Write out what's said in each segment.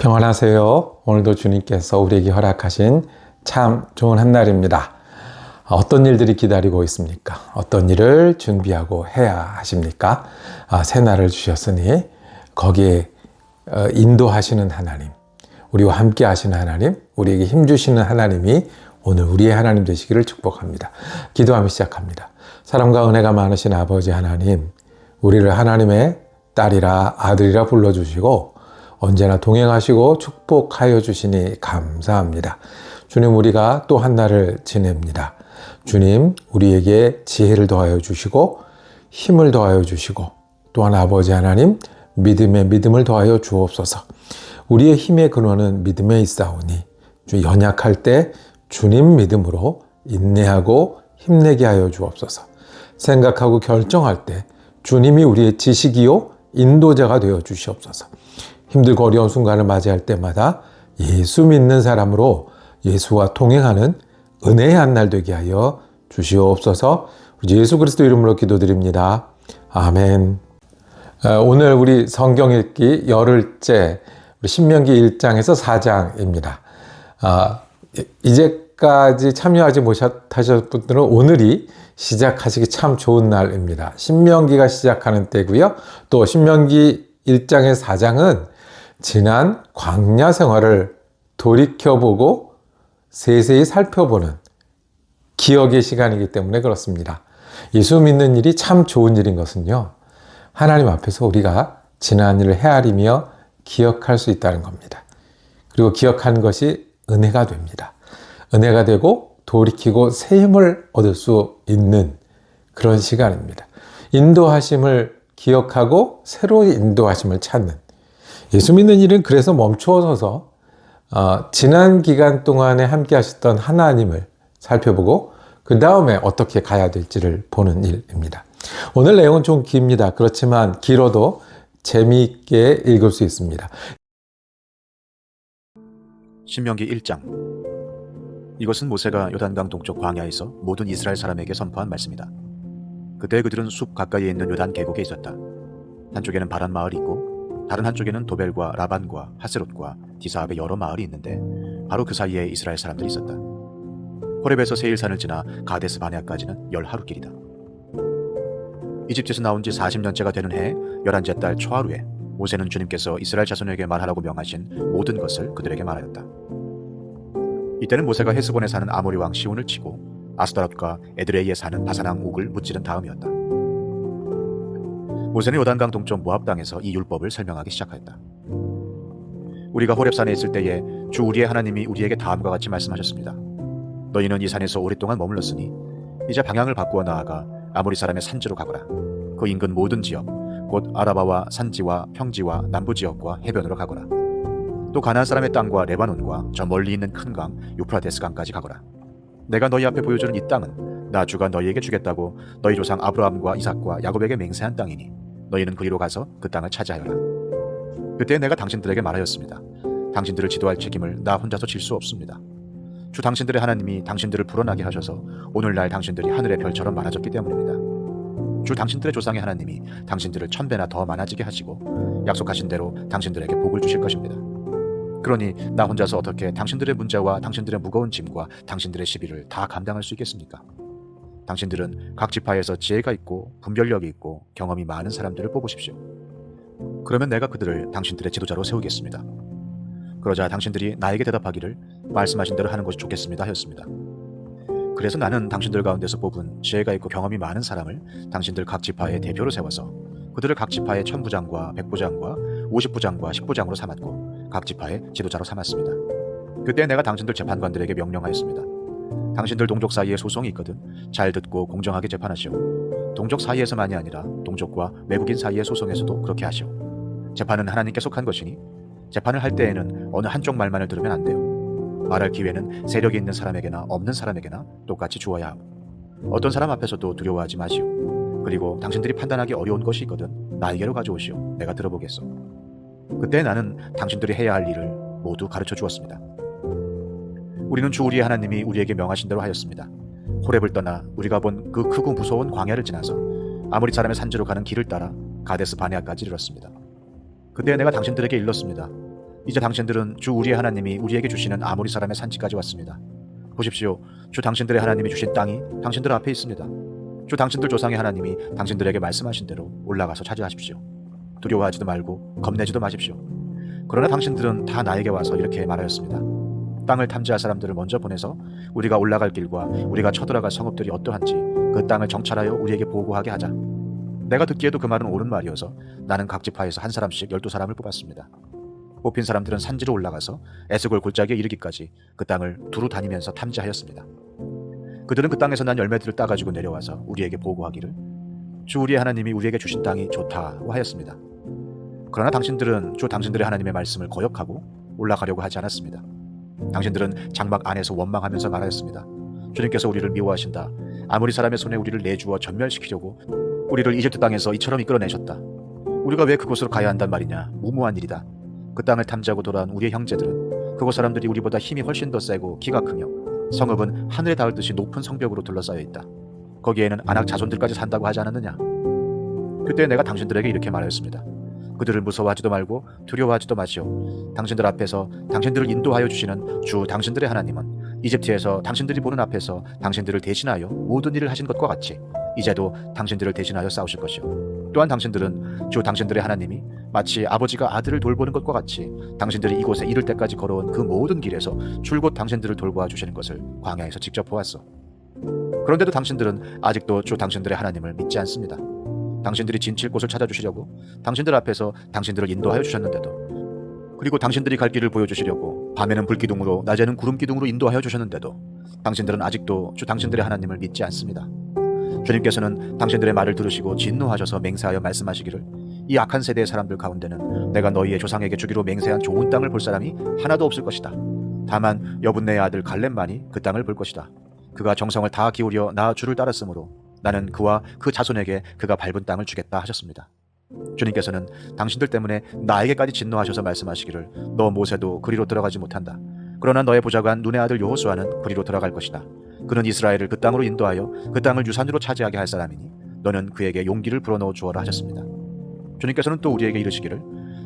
평안하세요. 오늘도 주님께서 우리에게 허락하신 참 좋은 한 날입니다. 어떤 일들이 기다리고 있습니까? 어떤 일을 준비하고 해야 하십니까? 아, 새 날을 주셨으니 거기에 어, 인도하시는 하나님, 우리와 함께 하시는 하나님, 우리에게 힘 주시는 하나님이 오늘 우리의 하나님 되시기를 축복합니다. 기도하며 시작합니다. 사랑과 은혜가 많으신 아버지 하나님, 우리를 하나님의 딸이라 아들이라 불러주시고 언제나 동행하시고 축복하여 주시니 감사합니다. 주님, 우리가 또 한 날을 지냅니다. 주님, 우리에게 지혜를 더하여 주시고 힘을 더하여 주시고 또한 아버지 하나님, 믿음의 믿음을 더하여 주옵소서. 우리의 힘의 근원은 믿음에 있사오니 주 연약할 때 주님 믿음으로 인내하고 힘내게 하여 주옵소서. 생각하고 결정할 때 주님이 우리의 지식이요 인도자가 되어 주시옵소서. 힘들고 어려운 순간을 맞이할 때마다 예수 믿는 사람으로 예수와 동행하는 은혜의 한 날 되게 하여 주시옵소서. 예수 그리스도 이름으로 기도드립니다. 아멘. 오늘 우리 성경 읽기 열흘째 신명기 1장에서 4장입니다. 아, 이제까지 참여하지 못하셨던 분들은 오늘이 시작하시기 참 좋은 날입니다. 신명기가 시작하는 때고요. 또 신명기 1장의 4장은 지난 광야 생활을 돌이켜보고 세세히 살펴보는 기억의 시간이기 때문에 그렇습니다. 예수 믿는 일이 참 좋은 일인 것은요. 하나님 앞에서 우리가 지난 일을 헤아리며 기억할 수 있다는 겁니다. 그리고 기억하는 것이 은혜가 됩니다. 은혜가 되고 돌이키고 새 힘을 얻을 수 있는 그런 시간입니다. 인도하심을 기억하고 새로운 인도하심을 찾는 예수 믿는 일은 그래서 멈추어서 어, 지난 기간 동안에 함께 하셨던 하나님을 살펴보고 그 다음에 어떻게 가야 될지를 보는 일입니다. 오늘 내용은 좀 깁니다. 그렇지만 길어도 재미있게 읽을 수 있습니다. 신명기 1장 이것은 모세가 요단강 동쪽 광야에서 모든 이스라엘 사람에게 선포한 말씀이다. 그때 그들은 숲 가까이에 있는 요단 계곡에 있었다. 한쪽에는 바란 마을이 있고 다른 한쪽에는 도벨과 라반과 하세롯과 디사압의 여러 마을이 있는데 바로 그 사이에 이스라엘 사람들이 있었다. 호렙에서 세일산을 지나 가데스 바네아까지는 열 하루길이다. 이집트에서 나온 지 40년째가 되는 해 11째 달 초하루에 모세는 주님께서 이스라엘 자손에게 말하라고 명하신 모든 것을 그들에게 말하였다. 이때는 모세가 헤스본에 사는 아모리 왕 시온을 치고 아스타롯과 에드레이에 사는 바사랑 옥을 무찌른 다음이었다. 모세는 요단강 동쪽 모압 땅에서 이 율법을 설명하기 시작하였다. 우리가 호렙산에 있을 때에 주 우리의 하나님이 우리에게 다음과 같이 말씀하셨습니다. 너희는 이 산에서 오랫동안 머물렀으니 이제 방향을 바꾸어 나아가 아모리 사람의 산지로 가거라. 그 인근 모든 지역 곧 아라바와 산지와 평지와 남부 지역과 해변으로 가거라. 또 가나안 사람의 땅과 레바논과 저 멀리 있는 큰 강 유프라데스 강까지 가거라. 내가 너희 앞에 보여주는 이 땅은 나 주가 너희에게 주겠다고 너희 조상 아브라함과 이삭과 야곱에게 맹세한 땅이니 너희는 그리로 가서 그 땅을 차지하여라. 그때 내가 당신들에게 말하였습니다. 당신들을 지도할 책임을 나 혼자서 질 수 없습니다. 주 당신들의 하나님이 당신들을 불어나게 하셔서 오늘날 당신들이 하늘의 별처럼 많아졌기 때문입니다. 주 당신들의 조상의 하나님이 당신들을 천 배나 더 많아지게 하시고 약속하신 대로 당신들에게 복을 주실 것입니다. 그러니 나 혼자서 어떻게 당신들의 문제와 당신들의 무거운 짐과 당신들의 시비를 다 감당할 수 있겠습니까? 당신들은 각 지파에서 지혜가 있고 분별력이 있고 경험이 많은 사람들을 뽑으십시오. 그러면 내가 그들을 당신들의 지도자로 세우겠습니다. 그러자 당신들이 나에게 대답하기를 말씀하신 대로 하는 것이 좋겠습니다 하였습니다. 그래서 나는 당신들 가운데서 뽑은 지혜가 있고 경험이 많은 사람을 당신들 각 지파의 대표로 세워서 그들을 각 지파의 천부장과 백부장과 오십부장과 십부장으로 삼았고 각 지파의 지도자로 삼았습니다. 그때 내가 당신들 재판관들에게 명령하였습니다. 당신들 동족 사이에 소송이 있거든 잘 듣고 공정하게 재판하시오. 동족 사이에서만이 아니라 동족과 외국인 사이의 소송에서도 그렇게 하시오. 재판은 하나님께 속한 것이니 재판을 할 때에는 어느 한쪽 말만을 들으면 안 돼요. 말할 기회는 세력이 있는 사람에게나 없는 사람에게나 똑같이 주어야 하고 어떤 사람 앞에서도 두려워하지 마시오. 그리고 당신들이 판단하기 어려운 것이 있거든 나에게로 가져오시오. 내가 들어보겠소. 그때 나는 당신들이 해야 할 일을 모두 가르쳐 주었습니다. 우리는 주 우리의 하나님이 우리에게 명하신 대로 하였습니다. 호렙을 떠나 우리가 본 그 크고 무서운 광야를 지나서 아무리 사람의 산지로 가는 길을 따라 가데스 바네아까지 이르렀습니다. 그때 내가 당신들에게 일렀습니다. 이제 당신들은 주 우리의 하나님이 우리에게 주시는 아모리 사람의 산지까지 왔습니다. 보십시오. 주 당신들의 하나님이 주신 땅이 당신들 앞에 있습니다. 주 당신들 조상의 하나님이 당신들에게 말씀하신 대로 올라가서 차지하십시오. 두려워하지도 말고 겁내지도 마십시오. 그러나 당신들은 다 나에게 와서 이렇게 말하였습니다. 땅을 탐지할 사람들을 먼저 보내서 우리가 올라갈 길과 우리가 쳐들어갈 성읍들이 어떠한지 그 땅을 정찰하여 우리에게 보고하게 하자. 내가 듣기에도 그 말은 옳은 말이어서 나는 각 지파에서 한 사람씩 열두 사람을 뽑았습니다. 뽑힌 사람들은 산지로 올라가서 에스골 골짜기에 이르기까지 그 땅을 두루 다니면서 탐지하였습니다. 그들은 그 땅에서 난 열매들을 따가지고 내려와서 우리에게 보고하기를 주 우리의 하나님이 우리에게 주신 땅이 좋다고 하였습니다. 그러나 당신들은 주 당신들의 하나님의 말씀을 거역하고 올라가려고 하지 않았습니다. 당신들은 장막 안에서 원망하면서 말하였습니다. 주님께서 우리를 미워하신다. 아무리 사람의 손에 우리를 내주어 전멸시키려고 우리를 이집트 땅에서 이처럼 이끌어내셨다. 우리가 왜 그곳으로 가야 한단 말이냐? 무모한 일이다. 그 땅을 탐지하고 돌아온 우리의 형제들은 그곳 사람들이 우리보다 힘이 훨씬 더 세고 키가 크며 성읍은 하늘에 닿을 듯이 높은 성벽으로 둘러싸여 있다. 거기에는 안악 자손들까지 산다고 하지 않았느냐? 그때 내가 당신들에게 이렇게 말하였습니다. 그들을 무서워하지도 말고 두려워하지도 마시오. 당신들 앞에서 당신들을 인도하여 주시는 주 당신들의 하나님은 이집트에서 당신들이 보는 앞에서 당신들을 대신하여 모든 일을 하신 것과 같이 이제도 당신들을 대신하여 싸우실 것이오. 또한 당신들은 주 당신들의 하나님이 마치 아버지가 아들을 돌보는 것과 같이 당신들이 이곳에 이를 때까지 걸어온 그 모든 길에서 줄곧 당신들을 돌보아 주시는 것을 광야에서 직접 보았소. 그런데도 당신들은 아직도 주 당신들의 하나님을 믿지 않습니다. 당신들이 진칠 곳을 찾아주시려고 당신들 앞에서 당신들을 인도하여 주셨는데도 그리고 당신들이 갈 길을 보여주시려고 밤에는 불기둥으로 낮에는 구름기둥으로 인도하여 주셨는데도 당신들은 아직도 주 당신들의 하나님을 믿지 않습니다. 주님께서는 당신들의 말을 들으시고 진노하셔서 맹세하여 말씀하시기를 이 악한 세대의 사람들 가운데는 내가 너희의 조상에게 주기로 맹세한 좋은 땅을 볼 사람이 하나도 없을 것이다. 다만 여분네의 아들 갈렙만이 그 땅을 볼 것이다. 그가 정성을 다 기울여 나 주를 따랐으므로 나는 그와 그 자손에게 그가 밟은 땅을 주겠다 하셨습니다. 주님께서는 당신들 때문에 나에게까지 진노하셔서 말씀하시기를 너 모세도 그리로 들어가지 못한다. 그러나 너의 보좌관 눈의 아들 여호수아는 그리로 들어갈 것이다. 그는 이스라엘을 그 땅으로 인도하여 그 땅을 유산으로 차지하게 할 사람이니 너는 그에게 용기를 불어넣어 주어라 하셨습니다. 주님께서는 또 우리에게 이르시기를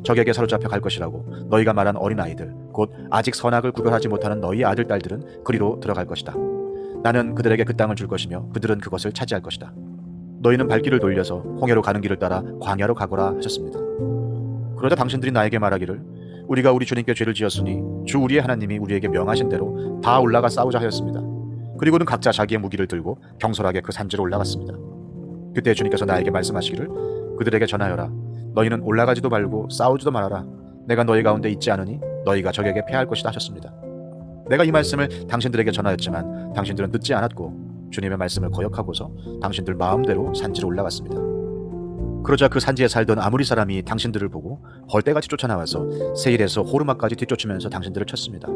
적에게 사로잡혀 갈 것이라고 너희가 말한 어린 아이들 곧 아직 선악을 구별하지 못하는 너희 아들 딸들은 그리로 들어갈 것이다. 나는 그들에게 그 땅을 줄 것이며 그들은 그것을 차지할 것이다. 너희는 발길을 돌려서 홍해로 가는 길을 따라 광야로 가거라 하셨습니다. 그러자 당신들이 나에게 말하기를 우리가 우리 주님께 죄를 지었으니 주 우리의 하나님이 우리에게 명하신 대로 다 올라가 싸우자 하였습니다. 그리고는 각자 자기의 무기를 들고 경솔하게 그 산지로 올라갔습니다. 그때 주님께서 나에게 말씀하시기를 그들에게 전하여라. 너희는 올라가지도 말고 싸우지도 말아라. 내가 너희 가운데 있지 않으니 너희가 적에게 패할 것이다 하셨습니다. 내가 이 말씀을 당신들에게 전하였지만 당신들은 듣지 않았고 주님의 말씀을 거역하고서 당신들 마음대로 산지로 올라갔습니다. 그러자 그 산지에 살던 아무리 사람이 당신들을 보고 벌떼같이 쫓아나와서 세일에서 호르마까지 뒤쫓으면서 당신들을 쳤습니다.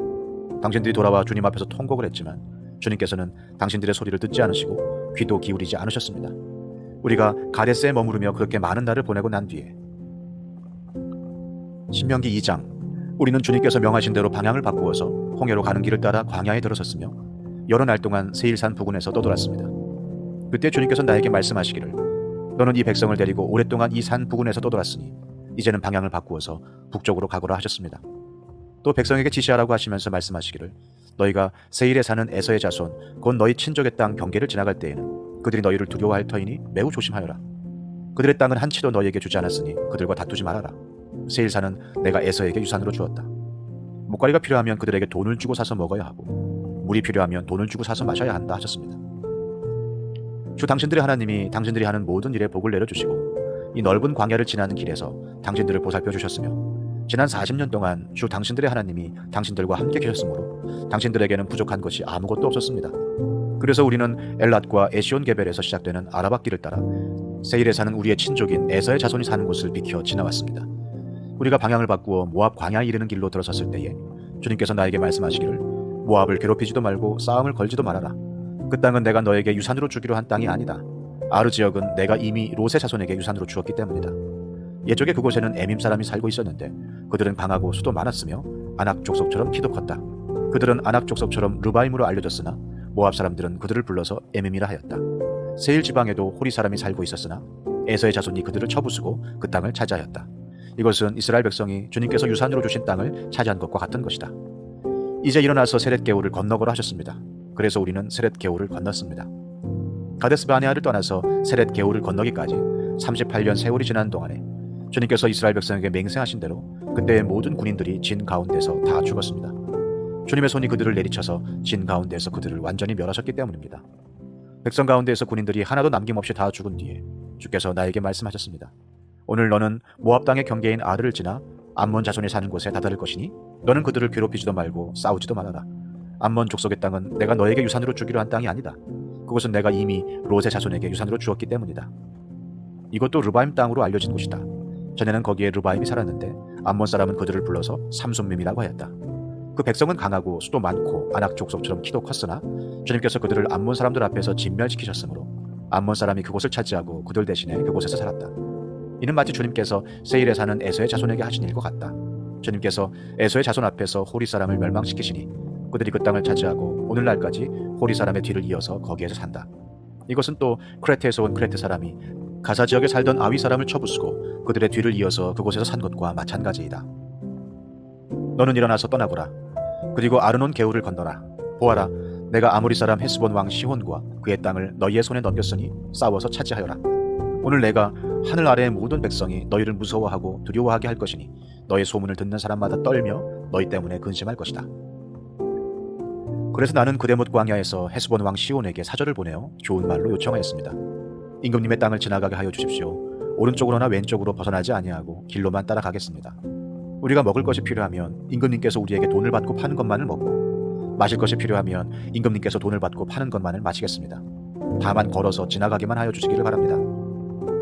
당신들이 돌아와 주님 앞에서 통곡을 했지만 주님께서는 당신들의 소리를 듣지 않으시고 귀도 기울이지 않으셨습니다. 우리가 가데스에 머무르며 그렇게 많은 날을 보내고 난 뒤에 신명기 2장 우리는 주님께서 명하신 대로 방향을 바꾸어서 홍해로 가는 길을 따라 광야에 들어섰으며 여러 날 동안 세일산 부근에서 떠돌았습니다. 그때 주님께서 나에게 말씀하시기를 너는 이 백성을 데리고 오랫동안 이 산 부근에서 떠돌았으니 이제는 방향을 바꾸어서 북쪽으로 가거라 하셨습니다. 또 백성에게 지시하라고 하시면서 말씀하시기를 너희가 세일에 사는 에서의 자손 곧 너희 친족의 땅 경계를 지나갈 때에는 그들이 너희를 두려워할 터이니 매우 조심하여라. 그들의 땅은 한치도 너희에게 주지 않았으니 그들과 다투지 말아라. 세일사는 내가 에서에게 유산으로 주었다. 목걸이가 필요하면 그들에게 돈을 주고 사서 먹어야 하고 물이 필요하면 돈을 주고 사서 마셔야 한다 하셨습니다. 주 당신들의 하나님이 당신들이 하는 모든 일에 복을 내려주시고 이 넓은 광야를 지나는 길에서 당신들을 보살펴 주셨으며 지난 40년 동안 주 당신들의 하나님이 당신들과 함께 계셨으므로 당신들에게는 부족한 것이 아무것도 없었습니다. 그래서 우리는 엘랏과 에시온 게벨에서 시작되는 아라바 길을 따라 세일에 사는 우리의 친족인 에서의 자손이 사는 곳을 비켜 지나왔습니다. 우리가 방향을 바꾸어 모압 광야에 이르는 길로 들어섰을 때에 주님께서 나에게 말씀하시기를 모압을 괴롭히지도 말고 싸움을 걸지도 말아라. 그 땅은 내가 너에게 유산으로 주기로 한 땅이 아니다. 아르 지역은 내가 이미 롯의 자손에게 유산으로 주었기 때문이다. 예적에 그곳에는 에밈 사람이 살고 있었는데 그들은 강하고 수도 많았으며 아낙 족속처럼 키도 컸다. 그들은 아낙 족속처럼 르바임으로 알려졌으나 모압 사람들은 그들을 불러서 에밈이라 하였다. 세일 지방에도 호리 사람이 살고 있었으나 에서의 자손이 그들을 쳐부수고 그 땅을 차지하였다. 이것은 이스라엘 백성이 주님께서 유산으로 주신 땅을 차지한 것과 같은 것이다. 이제 일어나서 세렛 개울을 건너거라 하셨습니다. 그래서 우리는 세렛 개울을 건넜습니다. 가데스 바네아를 떠나서 세렛 개울을 건너기까지 38년 세월이 지난 동안에 주님께서 이스라엘 백성에게 맹세하신 대로 그때의 모든 군인들이 진 가운데서 다 죽었습니다. 주님의 손이 그들을 내리쳐서 진 가운데서 그들을 완전히 멸하셨기 때문입니다. 백성 가운데에서 군인들이 하나도 남김없이 다 죽은 뒤에 주께서 나에게 말씀하셨습니다. 오늘 너는 모압 땅의 경계인 아들을 지나 암몬 자손이 사는 곳에 다다를 것이니 너는 그들을 괴롭히지도 말고 싸우지도 말아라. 암몬 족속의 땅은 내가 너에게 유산으로 주기로 한 땅이 아니다. 그곳은 내가 이미 롯의 자손에게 유산으로 주었기 때문이다. 이것도 르바임 땅으로 알려진 곳이다. 전에는 거기에 르바임이 살았는데 암몬 사람은 그들을 불러서 삼손밈이라고 하였다. 그 백성은 강하고 수도 많고 아낙 족속처럼 키도 컸으나 주님께서 그들을 암몬 사람들 앞에서 진멸시키셨으므로 암몬 사람이 그곳을 차지하고 그들 대신에 그곳에서 살았다. 이는 마치 주님께서 세일에 사는 에서의 자손에게 하신 일과 같다. 주님께서 에서의 자손 앞에서 호리 사람을 멸망시키시니 그들이 그 땅을 차지하고 오늘날까지 호리 사람의 뒤를 이어서 거기에서 산다. 이것은 또 크레테에서 온 크레테 사람이 가사 지역에 살던 아위 사람을 쳐부수고 그들의 뒤를 이어서 그곳에서 산 것과 마찬가지이다. 너는 일어나서 떠나거라. 그리고 아르논 개울을 건너라. 보아라, 내가 아모리 사람 헤스본 왕 시혼과 그의 땅을 너희의 손에 넘겼으니 싸워서 차지하여라. 오늘 내가 하늘 아래의 모든 백성이 너희를 무서워하고 두려워하게 할 것이니 너의 소문을 듣는 사람마다 떨며 너희 때문에 근심할 것이다. 그래서 나는 그대못 광야에서 헤스본 왕 시온에게 사절을 보내어 좋은 말로 요청하였습니다. 임금님의 땅을 지나가게 하여 주십시오. 오른쪽으로나 왼쪽으로 벗어나지 아니하고 길로만 따라가겠습니다. 우리가 먹을 것이 필요하면 임금님께서 우리에게 돈을 받고 파는 것만을 먹고 마실 것이 필요하면 임금님께서 돈을 받고 파는 것만을 마시겠습니다. 다만 걸어서 지나가기만 하여 주시기를 바랍니다.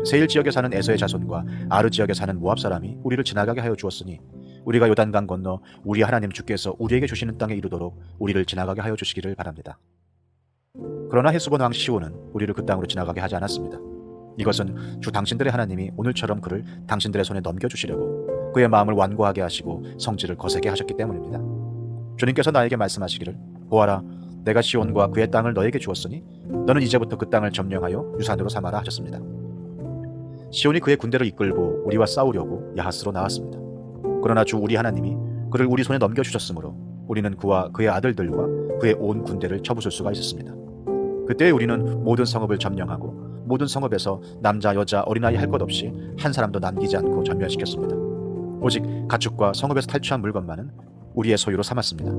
세일 지역에 사는 에서의 자손과 아르 지역에 사는 모압 사람이 우리를 지나가게 하여 주었으니 우리가 요단강 건너 우리 하나님 주께서 우리에게 주시는 땅에 이르도록 우리를 지나가게 하여 주시기를 바랍니다. 그러나 헤스본 왕 시온은 우리를 그 땅으로 지나가게 하지 않았습니다. 이것은 주 당신들의 하나님이 오늘처럼 그를 당신들의 손에 넘겨주시려고 그의 마음을 완고하게 하시고 성질을 거세게 하셨기 때문입니다. 주님께서 나에게 말씀하시기를 보아라 내가 시온과 그의 땅을 너에게 주었으니 너는 이제부터 그 땅을 점령하여 유산으로 삼아라 하셨습니다. 시온이 그의 군대를 이끌고 우리와 싸우려고 야하스로 나왔습니다. 그러나 주 우리 하나님이 그를 우리 손에 넘겨주셨으므로 우리는 그와 그의 아들들과 그의 온 군대를 쳐부술 수가 있었습니다. 그때 우리는 모든 성읍을 점령하고 모든 성읍에서 남자 여자 어린아이 할 것 없이 한 사람도 남기지 않고 전멸시켰습니다. 오직 가축과 성읍에서 탈취한 물건만은 우리의 소유로 삼았습니다.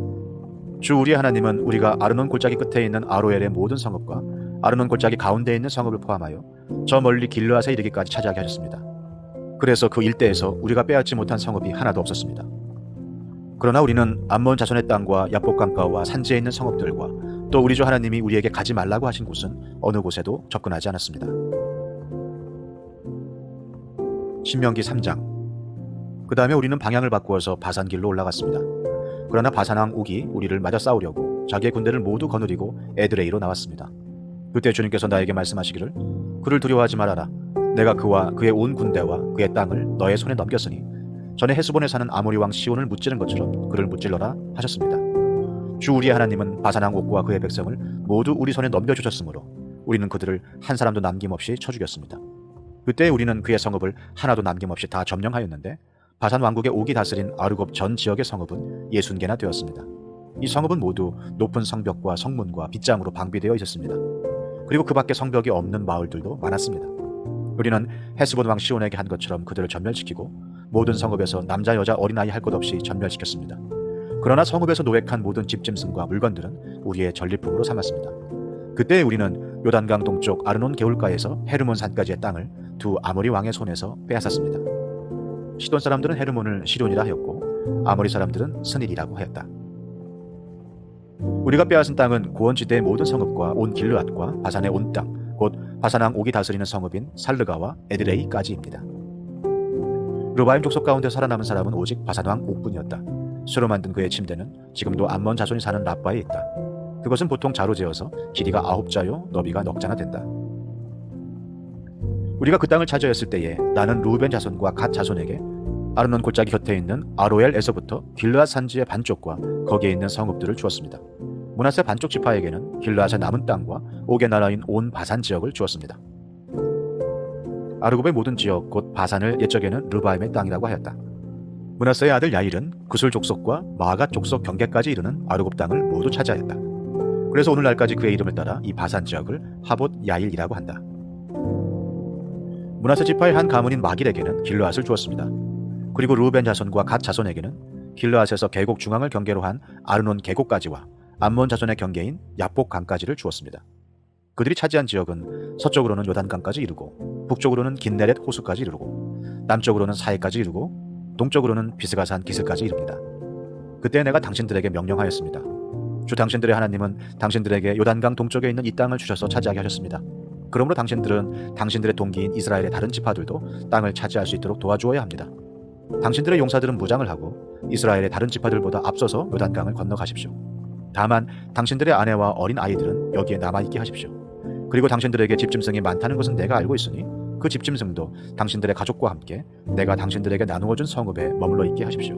주 우리 하나님은 우리가 아르논 골짜기 끝에 있는 아로엘의 모든 성읍과 아르논 골짜기 가운데에 있는 성읍을 포함하여 저 멀리 길르앗에 이르기까지 차지하게 하셨습니다. 그래서 그 일대에서 우리가 빼앗지 못한 성읍이 하나도 없었습니다. 그러나 우리는 암몬 자손의 땅과 야복 강가와 산지에 있는 성읍들과 또 우리 주 하나님이 우리에게 가지 말라고 하신 곳은 어느 곳에도 접근하지 않았습니다. 신명기 3장 그 다음에 우리는 방향을 바꾸어서 바산길로 올라갔습니다. 그러나 바산왕 옥이 우리를 맞아 싸우려고 자기의 군대를 모두 거느리고 에드레이로 나왔습니다. 그때 주님께서 나에게 말씀하시기를 그를 두려워하지 말아라. 내가 그와 그의 온 군대와 그의 땅을 너의 손에 넘겼으니 전에 헤스본에 사는 아모리 왕 시온을 무찌른 것처럼 그를 무찔러라 하셨습니다. 주 우리의 하나님은 바산왕 옥과 그의 백성을 모두 우리 손에 넘겨주셨으므로 우리는 그들을 한 사람도 남김없이 쳐 죽였습니다. 그때 우리는 그의 성읍을 하나도 남김없이 다 점령하였는데 바산 왕국의 옥이 다스린 아르곱 전 지역의 성읍은 예순 개나 되었습니다. 이 성읍은 모두 높은 성벽과 성문과 빗장으로 방비되어 있었습니다. 그리고 그 밖에 성벽이 없는 마을들도 많았습니다. 우리는 헤스본 왕 시온에게 한 것처럼 그들을 전멸시키고 모든 성읍에서 남자 여자 어린아이 할 것 없이 전멸시켰습니다. 그러나 성읍에서 노획한 모든 집짐승과 물건들은 우리의 전리품으로 삼았습니다. 그때 우리는 요단강 동쪽 아르논 개울가에서 헤르몬 산까지의 땅을 두 아모리 왕의 손에서 빼앗았습니다. 시돈 사람들은 헤르몬을 시돈이라 하였고 아모리 사람들은 스닐이라고 하였다. 우리가 빼앗은 땅은 고원지대의 모든 성읍과 온 길르앗과 바산의 온 땅, 곧 바산왕 옥이 다스리는 성읍인 살르가와 에드레이까지입니다. 르바임 족속 가운데 살아남은 사람은 오직 바산왕 옥뿐이었다. 수로 만든 그의 침대는 지금도 암몬 자손이 사는 라빠에 있다. 그것은 보통 자로 재어서 길이가 아홉 자요 너비가 넉 자나 된다. 우리가 그 땅을 차지했을 때에 나는 루벤 자손과 갓 자손에게 아르논 골짜기 곁에 있는 아로엘에서부터 길르앗 산지의 반쪽과 거기에 있는 성읍들을 주었습니다. 문하세 반쪽 지파에게는 길르앗의 남은 땅과 옥의 나라인 온 바산 지역을 주었습니다. 아르곱의 모든 지역 곧 바산을 옛적에는 르바임의 땅이라고 하였다. 문하세의 아들 야일은 구슬 족속과 마가 족속 경계까지 이르는 아르곱 땅을 모두 차지하였다. 그래서 오늘날까지 그의 이름을 따라 이 바산 지역을 하봇 야일이라고 한다. 문하세 지파의 한 가문인 마길에게는 길르앗을 주었습니다. 그리고 루벤 자손과 갓 자손에게는 길르앗에서 계곡 중앙을 경계로 한 아르논 계곡까지와 암몬 자손의 경계인 야복 강까지를 주었습니다. 그들이 차지한 지역은 서쪽으로는 요단강까지 이르고 북쪽으로는 긴네렛 호수까지 이르고 남쪽으로는 사해까지 이르고 동쪽으로는 비스가산 기슭까지 이릅니다. 그때 내가 당신들에게 명령하였습니다. 주 당신들의 하나님은 당신들에게 요단강 동쪽에 있는 이 땅을 주셔서 차지하게 하셨습니다. 그러므로 당신들은 당신들의 동기인 이스라엘의 다른 지파들도 땅을 차지할 수 있도록 도와주어야 합니다. 당신들의 용사들은 무장을 하고 이스라엘의 다른 지파들보다 앞서서 요단강을 건너가십시오. 다만 당신들의 아내와 어린 아이들은 여기에 남아 있게 하십시오. 그리고 당신들에게 집짐승이 많다는 것은 내가 알고 있으니 그 집짐승도 당신들의 가족과 함께 내가 당신들에게 나누어 준 성읍에 머물러 있게 하십시오.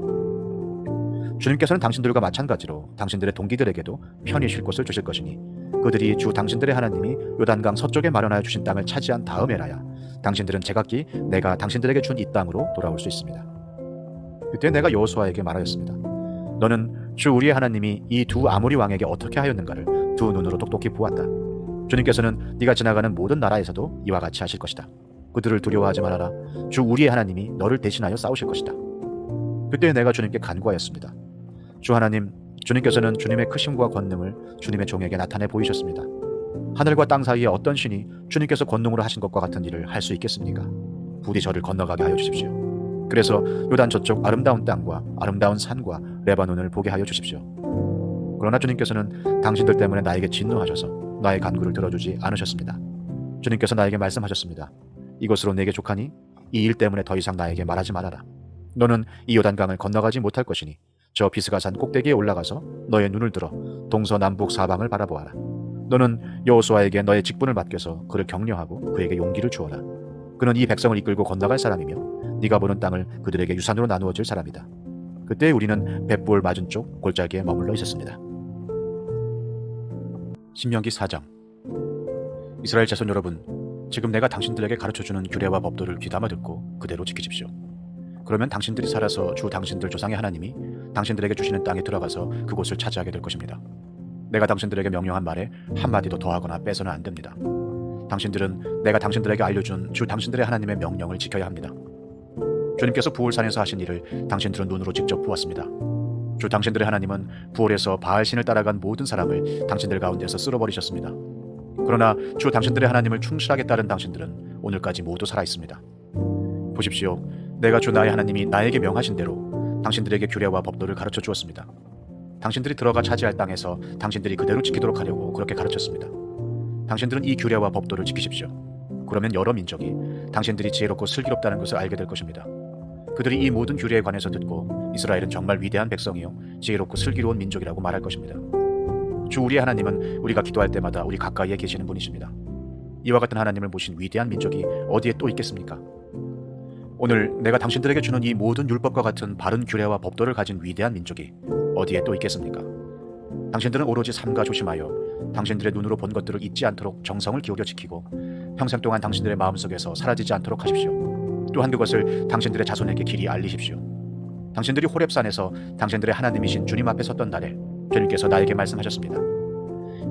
주님께서는 당신들과 마찬가지로 당신들의 동기들에게도 편히 쉴 곳을 주실 것이니 그들이 주 당신들의 하나님이 요단강 서쪽에 마련하여 주신 땅을 차지한 다음에라야 당신들은 제각기 내가 당신들에게 준 이 땅으로 돌아올 수 있습니다. 그때 내가 여호수아에게 말하였습니다. 너는 주 우리의 하나님이 이 두 아모리 왕에게 어떻게 하였는가를 두 눈으로 똑똑히 보았다. 주님께서는 네가 지나가는 모든 나라에서도 이와 같이 하실 것이다. 그들을 두려워하지 말아라. 주 우리의 하나님이 너를 대신하여 싸우실 것이다. 그때 내가 주님께 간구하였습니다. 주 하나님, 주님께서는 주님의 크심과 권능을 주님의 종에게 나타내 보이셨습니다. 하늘과 땅 사이에 어떤 신이 주님께서 권능으로 하신 것과 같은 일을 할 수 있겠습니까? 부디 저를 건너가게 하여 주십시오. 그래서 요단 저쪽 아름다운 땅과 아름다운 산과 레바논을 보게 하여 주십시오. 그러나 주님께서는 당신들 때문에 나에게 진노하셔서 나의 간구를 들어주지 않으셨습니다. 주님께서 나에게 말씀하셨습니다. 이것으로 내게 족하니 이 일 때문에 더 이상 나에게 말하지 말아라. 너는 이 요단강을 건너가지 못할 것이니 저 비스가산 꼭대기에 올라가서 너의 눈을 들어 동서남북 사방을 바라보아라. 너는 여호수아에게 너의 직분을 맡겨서 그를 격려하고 그에게 용기를 주어라. 그는 이 백성을 이끌고 건너갈 사람이며 네가 보는 땅을 그들에게 유산으로 나누어 줄 사람이다. 그때 우리는 벳볼 맞은 쪽 골짜기에 머물러 있었습니다. 신명기 4장 이스라엘 자손 여러분, 지금 내가 당신들에게 가르쳐 주는 규례와 법도를 귀담아 듣고 그대로 지키십시오. 그러면 당신들이 살아서 주 당신들 조상의 하나님이 당신들에게 주시는 땅에 들어가서 그곳을 차지하게 될 것입니다. 내가 당신들에게 명령한 말에 한마디도 더하거나 빼서는 안 됩니다. 당신들은 내가 당신들에게 알려준 주 당신들의 하나님의 명령을 지켜야 합니다. 주님께서 부올산에서 하신 일을 당신들은 눈으로 직접 보았습니다. 주 당신들의 하나님은 부올에서 바알신을 따라간 모든 사람을 당신들 가운데서 쓸어버리셨습니다. 그러나 주 당신들의 하나님을 충실하게 따른 당신들은 오늘까지 모두 살아 있습니다. 보십시오. 내가 주 나의 하나님이 나에게 명하신 대로 당신들에게 규례와 법도를 가르쳐 주었습니다. 당신들이 들어가 차지할 땅에서 당신들이 그대로 지키도록 하려고 그렇게 가르쳤습니다. 당신들은 이 규례와 법도를 지키십시오. 그러면 여러 민족이 당신들이 지혜롭고 슬기롭다는 것을 알게 될 것입니다. 그들이 이 모든 규례에 관해서 듣고 이스라엘은 정말 위대한 백성이요 지혜롭고 슬기로운 민족이라고 말할 것입니다. 주 우리의 하나님은 우리가 기도할 때마다 우리 가까이에 계시는 분이십니다. 이와 같은 하나님을 모신 위대한 민족이 어디에 또 있겠습니까? 오늘 내가 당신들에게 주는 이 모든 율법과 같은 바른 규례와 법도를 가진 위대한 민족이 어디에 또 있겠습니까? 당신들은 오로지 삼가 조심하여 당신들의 눈으로 본 것들을 잊지 않도록 정성을 기울여 지키고 평생 동안 당신들의 마음속에서 사라지지 않도록 하십시오. 또한 그것을 당신들의 자손에게 길이 알리십시오. 당신들이 호렙산에서 당신들의 하나님이신 주님 앞에 섰던 날에 주님께서 나에게 말씀하셨습니다.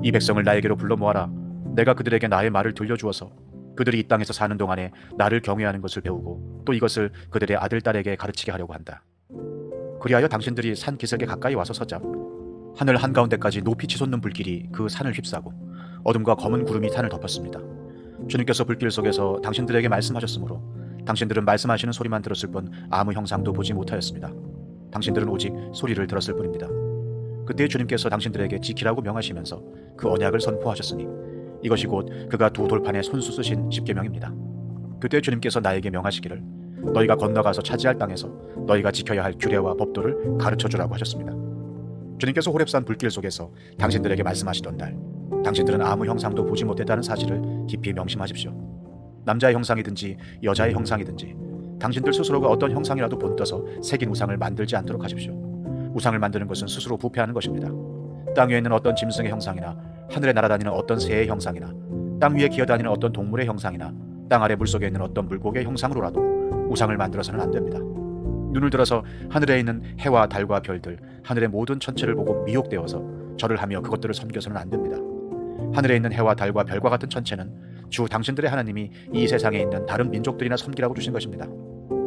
이 백성을 나에게로 불러 모아라. 내가 그들에게 나의 말을 들려주어서 그들이 이 땅에서 사는 동안에 나를 경외하는 것을 배우고 또 이것을 그들의 아들 딸에게 가르치게 하려고 한다. 그리하여 당신들이 산 기슭에 가까이 와서 서자 하늘 한가운데까지 높이 치솟는 불길이 그 산을 휩싸고 어둠과 검은 구름이 산을 덮었습니다. 주님께서 불길 속에서 당신들에게 말씀하셨으므로 당신들은 말씀하시는 소리만 들었을 뿐 아무 형상도 보지 못하였습니다. 당신들은 오직 소리를 들었을 뿐입니다. 그때 주님께서 당신들에게 지키라고 명하시면서 그 언약을 선포하셨으니 이것이 곧 그가 두 돌판에 손수 쓰신 십계명입니다. 그때 주님께서 나에게 명하시기를 너희가 건너가서 차지할 땅에서 너희가 지켜야 할 규례와 법도를 가르쳐 주라고 하셨습니다. 주님께서 호렙산 불길 속에서 당신들에게 말씀하시던 날 당신들은 아무 형상도 보지 못했다는 사실을 깊이 명심하십시오. 남자의 형상이든지 여자의 형상이든지 당신들 스스로가 어떤 형상이라도 본떠서 새긴 우상을 만들지 않도록 하십시오. 우상을 만드는 것은 스스로 부패하는 것입니다. 땅 위에 있는 어떤 짐승의 형상이나 하늘에 날아다니는 어떤 새의 형상이나 땅 위에 기어다니는 어떤 동물의 형상이나 땅 아래 물속에 있는 어떤 물고기의 형상으로라도 우상을 만들어서는 안 됩니다. 눈을 들어서 하늘에 있는 해와 달과 별들, 하늘의 모든 천체를 보고 미혹되어서 절을 하며 그것들을 섬겨서는 안 됩니다. 하늘에 있는 해와 달과 별과 같은 천체는 주 당신들의 하나님이 이 세상에 있는 다른 민족들이나 섬기라고 주신 것입니다.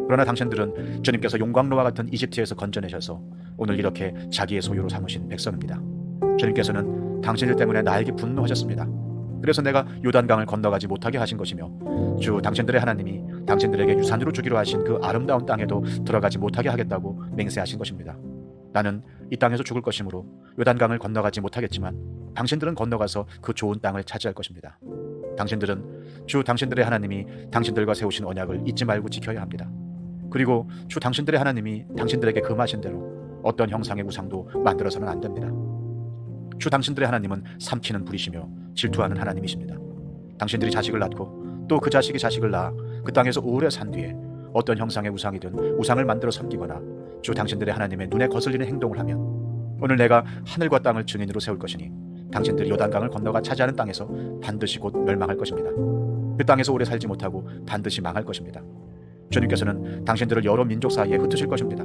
그러나 당신들은 주님께서 용광로와 같은 이집트에서 건져내셔서 오늘 이렇게 자기의 소유로 삼으신 백성입니다. 주님께서는 당신들 때문에 나에게 분노하셨습니다. 그래서 내가 요단강을 건너가지 못하게 하신 것이며 주 당신들의 하나님이 당신들에게 유산으로 주기로 하신 그 아름다운 땅에도 들어가지 못하게 하겠다고 맹세하신 것입니다. 나는 이 땅에서 죽을 것이므로 요단강을 건너가지 못하겠지만 당신들은 건너가서 그 좋은 땅을 차지할 것입니다. 당신들은 주 당신들의 하나님이 당신들과 세우신 언약을 잊지 말고 지켜야 합니다. 그리고 주 당신들의 하나님이 당신들에게 금하신 대로 어떤 형상의 우상도 만들어서는 안 됩니다. 주 당신들의 하나님은 삼키는 불이시며 질투하는 하나님이십니다. 당신들이 자식을 낳고 또 그 자식이 자식을 낳아 그 땅에서 오래 산 뒤에 어떤 형상의 우상이든 우상을 만들어 섬기거나 주 당신들의 하나님의 눈에 거슬리는 행동을 하면 오늘 내가 하늘과 땅을 증인으로 세울 것이니 당신들이 요단강을 건너가 차지하는 땅에서 반드시 곧 멸망할 것입니다. 그 땅에서 오래 살지 못하고 반드시 망할 것입니다. 주님께서는 당신들을 여러 민족 사이에 흩으실 것입니다.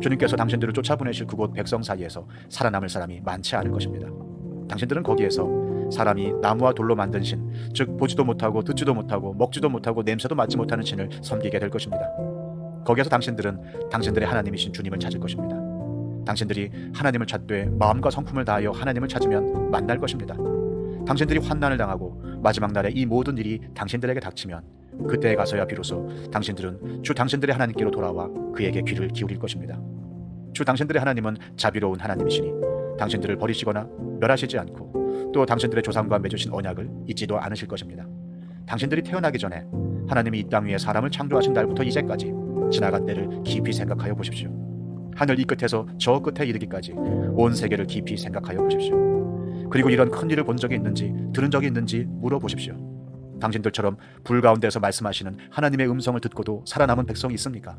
주님께서 당신들을 쫓아보내실 그곳 백성 사이에서 살아남을 사람이 많지 않을 것입니다. 당신들은 거기에서 사람이 나무와 돌로 만든 신, 즉 보지도 못하고 듣지도 못하고 먹지도 못하고 냄새도 맡지 못하는 신을 섬기게 될 것입니다. 거기에서 당신들은 당신들의 하나님이신 주님을 찾을 것입니다. 당신들이 하나님을 찾되 마음과 성품을 다하여 하나님을 찾으면 만날 것입니다. 당신들이 환난을 당하고 마지막 날에 이 모든 일이 당신들에게 닥치면 그때에 가서야 비로소 당신들은 주 당신들의 하나님께로 돌아와 그에게 귀를 기울일 것입니다. 주 당신들의 하나님은 자비로운 하나님이시니 당신들을 버리시거나 멸하시지 않고 또 당신들의 조상과 맺으신 언약을 잊지도 않으실 것입니다. 당신들이 태어나기 전에 하나님이 이 땅 위에 사람을 창조하신 날부터 이제까지 지나간 때를 깊이 생각하여 보십시오. 하늘 이 끝에서 저 끝에 이르기까지 온 세계를 깊이 생각하여 보십시오. 그리고 이런 큰 일을 본 적이 있는지 들은 적이 있는지 물어보십시오. 당신들처럼 불 가운데서 말씀하시는 하나님의 음성을 듣고도 살아남은 백성이 있습니까?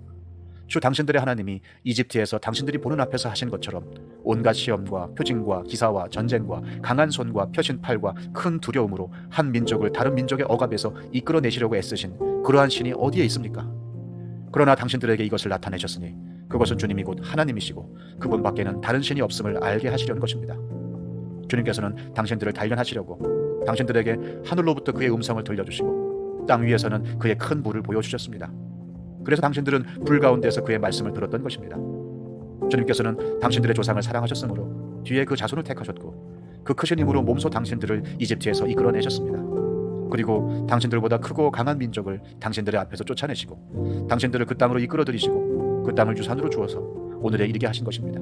주 당신들의 하나님이 이집트에서 당신들이 보는 앞에서 하신 것처럼 온갖 시험과 표징과 기사와 전쟁과 강한 손과 펴신 팔과 큰 두려움으로 한 민족을 다른 민족의 억압에서 이끌어내시려고 애쓰신 그러한 신이 어디에 있습니까? 그러나 당신들에게 이것을 나타내셨으니 그것은 주님이 곧 하나님이시고 그분 밖에는 다른 신이 없음을 알게 하시려는 것입니다. 주님께서는 당신들을 단련하시려고 당신들에게 하늘로부터 그의 음성을 들려주시고 땅 위에서는 그의 큰 불을 보여주셨습니다. 그래서 당신들은 불 가운데서 그의 말씀을 들었던 것입니다. 주님께서는 당신들의 조상을 사랑하셨으므로 뒤에 그 자손을 택하셨고 그 크신 힘으로 몸소 당신들을 이집트에서 이끌어내셨습니다. 그리고 당신들보다 크고 강한 민족을 당신들의 앞에서 쫓아내시고 당신들을 그 땅으로 이끌어들이시고 그 땅을 유산으로 주어서 오늘에 이르게 하신 것입니다.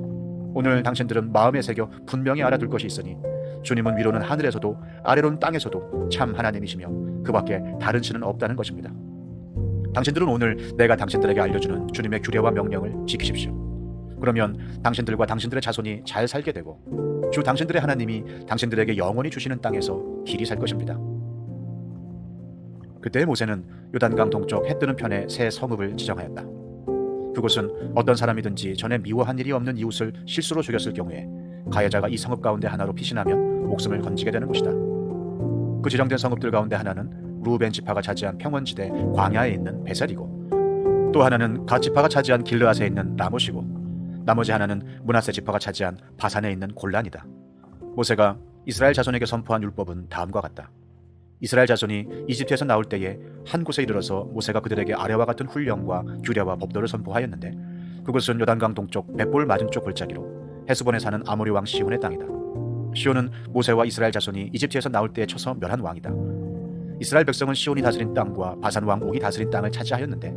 오늘 당신들은 마음에 새겨 분명히 알아둘 것이 있으니 주님은 위로는 하늘에서도 아래로는 땅에서도 참 하나님이시며 그 밖에 다른 신은 없다는 것입니다. 당신들은 오늘 내가 당신들에게 알려주는 주님의 규례와 명령을 지키십시오. 그러면 당신들과 당신들의 자손이 잘 살게 되고 주 당신들의 하나님이 당신들에게 영원히 주시는 땅에서 길이 살 것입니다. 그때 모세는 요단강 동쪽 해 뜨는 편에 새 성읍을 지정하였다. 그곳은 어떤 사람이든지 전에 미워한 일이 없는 이웃을 실수로 죽였을 경우에 가해자가 이 성읍 가운데 하나로 피신하면 목숨을 건지게 되는 곳이다. 그 지정된 성읍들 가운데 하나는 루벤 지파가 차지한 평원지대 광야에 있는 베셀이고 또 하나는 갓 지파가 차지한 길르앗에 있는 라못이고 나머지 하나는 문하세 지파가 차지한 바산에 있는 골란이다. 모세가 이스라엘 자손에게 선포한 율법은 다음과 같다. 이스라엘 자손이 이집트에서 나올 때에 한 곳에 이르러서 모세가 그들에게 아래와 같은 훈령과 규례와 법도를 선포하였는데 그곳은 요단강 동쪽 벳볼 맞은쪽 골짜기로 헤스본에 사는 아모리 왕 시온의 땅이다. 시온은 모세와 이스라엘 자손이 이집트에서 나올 때에 쳐서 멸한 왕이다. 이스라엘 백성은 시온이 다스린 땅과 바산 왕 옥이 다스린 땅을 차지하였는데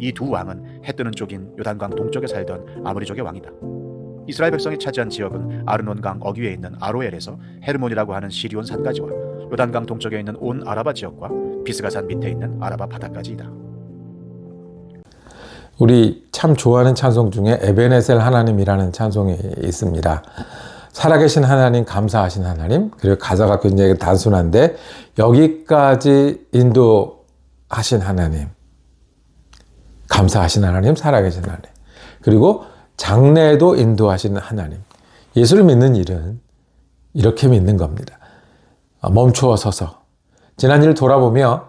이 두 왕은 해 뜨는 쪽인 요단강 동쪽에 살던 아모리족의 왕이다. 이스라엘 백성이 차지한 지역은 아르논강 어귀에 있는 아로엘에서 헤르몬이라고 하는 시리온 산까지와 요단강 동쪽에 있는 온 아라바 지역과 비스가산 밑에 있는 아라바 바다까지이다. 우리 참 좋아하는 찬송 중에 에베네셀 하나님이라는 찬송이 있습니다. 살아계신 하나님, 감사하신 하나님, 그리고 가사가 굉장히 단순한데 여기까지 인도하신 하나님, 감사하신 하나님, 살아계신 하나님, 그리고 장래에도 인도하시는 하나님. 예수를 믿는 일은 이렇게 믿는 겁니다. 멈추어 서서 지난 일을 돌아보며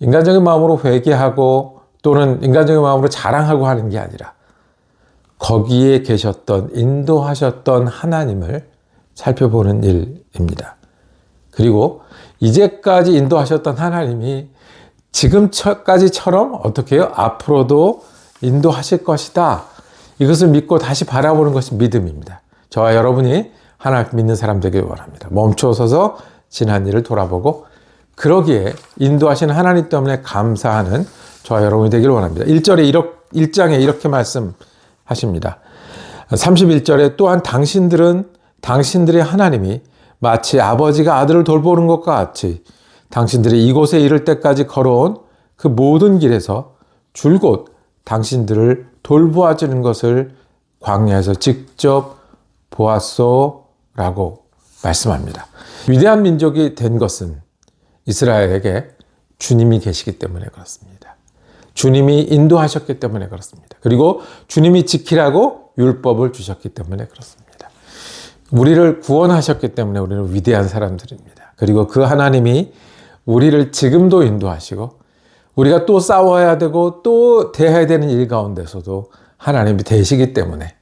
인간적인 마음으로 회개하고 또는 인간적인 마음으로 자랑하고 하는 게 아니라 거기에 계셨던 인도하셨던 하나님을 살펴보는 일입니다. 그리고 이제까지 인도하셨던 하나님이 지금까지처럼 어떻게 해요? 앞으로도 인도하실 것이다. 이것을 믿고 다시 바라보는 것이 믿음입니다. 저와 여러분이 하나님 믿는 사람 되길 원합니다. 멈춰서서 지난 일을 돌아보고 그러기에 인도하시는 하나님 때문에 감사하는 저와 여러분이 되길 원합니다. 1절에 이렇게, 1장에 이렇게 말씀하십니다. 31절에 또한 당신들은 당신들의 하나님이 마치 아버지가 아들을 돌보는 것과 같이 당신들이 이곳에 이를 때까지 걸어온 그 모든 길에서 줄곧 당신들을 돌보아 주는 것을 광야에서 직접 보았소라고 말씀합니다. 위대한 민족이 된 것은 이스라엘에게 주님이 계시기 때문에 그렇습니다. 주님이 인도하셨기 때문에 그렇습니다. 그리고 주님이 지키라고 율법을 주셨기 때문에 그렇습니다. 우리를 구원하셨기 때문에 우리는 위대한 사람들입니다. 그리고 그 하나님이 우리를 지금도 인도하시고 우리가 또 싸워야 되고 또 대해야 되는 일 가운데서도 하나님이 되시기 때문에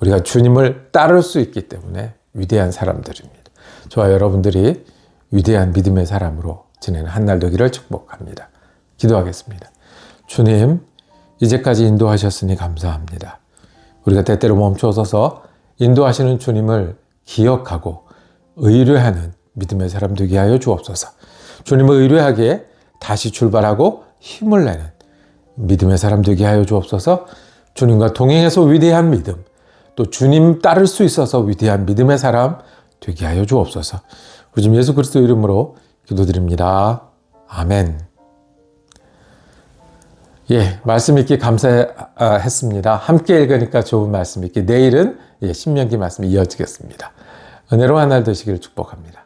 우리가 주님을 따를 수 있기 때문에 위대한 사람들입니다. 저와 여러분들이 위대한 믿음의 사람으로 지내는 한 날 되기를 축복합니다. 기도하겠습니다. 주님, 이제까지 인도하셨으니 감사합니다. 우리가 때때로 멈춰서서 인도하시는 주님을 기억하고 의뢰하는 믿음의 사람 되게 하여 주옵소서. 주님을 의뢰하기에 다시 출발하고 힘을 내는 믿음의 사람 되게 하여 주옵소서. 주님과 동행해서 위대한 믿음, 또 주님 따를 수 있어서 위대한 믿음의 사람 되게 하여 주옵소서. 우리 주 예수 그리스도 이름으로 기도드립니다. 아멘. 예, 말씀 읽기 감사했습니다. 함께 읽으니까 좋은 말씀 읽기. 내일은 예, 신명기 말씀 이어지겠습니다. 은혜로운 한날 되시기를 축복합니다.